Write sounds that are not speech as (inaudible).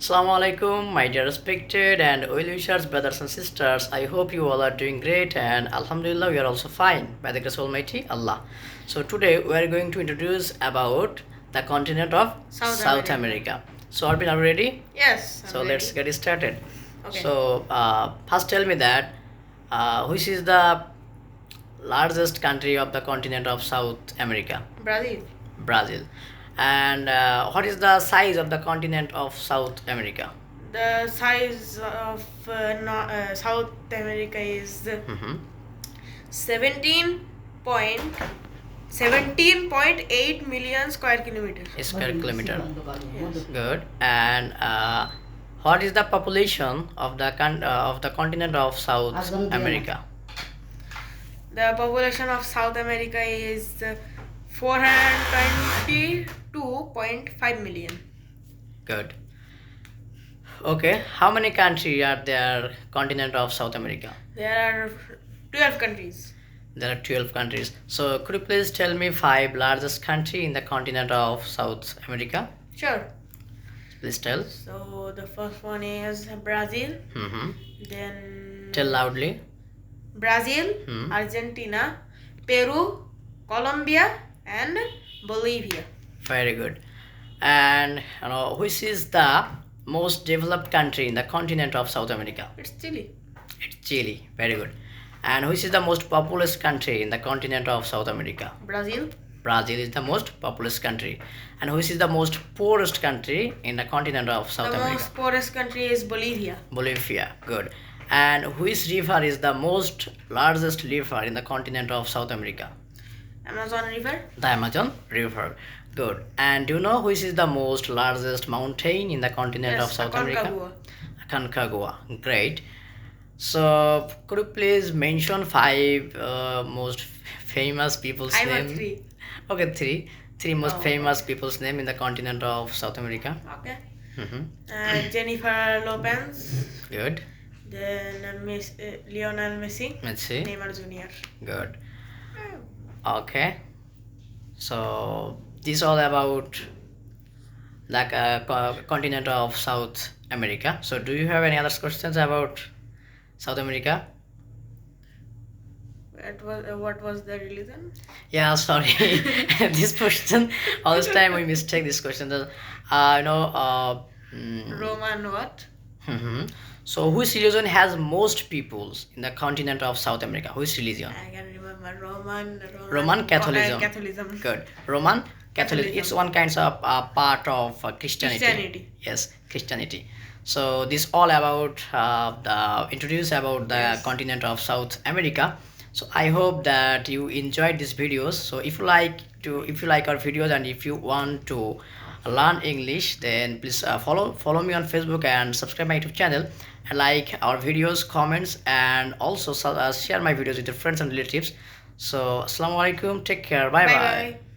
Assalamu alaikum, my dear respected and well wishers, brothers and sisters. I hope you all are doing great and Alhamdulillah, we are also fine by the grace of Almighty Allah. So today we are going to introduce about the continent of South South America. America. So Arvin, are you ready? Yes. I'm so ready. let's get started. Okay. So uh, first tell me that uh, which is the largest country of the continent of South America? Brazil. Brazil. And uh, what is the size of the continent of South America? The size of uh, no, uh, South America is hmm 17 point 17.8 million square kilometers. Square kilometer. Yes. Good. And uh, what is the population of the con- uh, of the continent of South America? The population of South America is uh, 422.5 million. Good. Okay. How many countries are there continent of South America? There are 12 countries. There are 12 countries. So could you please tell me five largest country in the continent of South America? Sure. Please tell. So the first one is Brazil. hmm Then Tell loudly. Brazil, Hmm. Argentina, Peru, Colombia, and Bolivia. Very good. And you know, which is the most developed country in the continent of South America? It's Chile. It's Chile. Very good. And which is the most populous country in the continent of South America? Brazil, Brazil is the most populous country. And which is the most poorest country in the continent of South the America? The most poorest country is Bolivia. Bolivia. Good. And which river is the most largest river in the continent of South America? Amazon River, The Amazon River. Good. And do you know which is the most largest mountain in the continent of yes, South America? Aconcagua. Aconcagua. Great. So, could you please mention five uh, most famous people's I name? three. Okay, three. Three most Oh, famous people's name in the continent of South America. Okay. hmm Uh, Jennifer Lopez, Good. then uh, Miss, uh, Lionel Messi, Let's see. Neymar Jr. Good. Okay. So this all about like a co- continent of South America. So do you have any other questions about South America? What was uh, what was the religion? Yeah, (laughs) sorry. (laughs) this question all this time we mistake this question. Uh, you know. Uh, mm, Roman what? Mhm. So which religion has most peoples in the continent of South America? Which religion? I can remember Roman. Roman, Roman Catholicism. Uh, Catholicism. Good. Roman Catholic. It's one kind of uh, part of uh, Christianity. Christianity. Yes, Christianity. So this all about uh, the introduce about the Yes. continent of South America. So I hope that you enjoyed these videos. So if you like to, if you like our videos and if you want to learn English, then please uh, follow follow me on Facebook and subscribe my YouTube channel and like our videos, comments, and also uh, share my videos with your friends and relatives. So assalamu alaikum. Take care. bye. Bye bye. bye.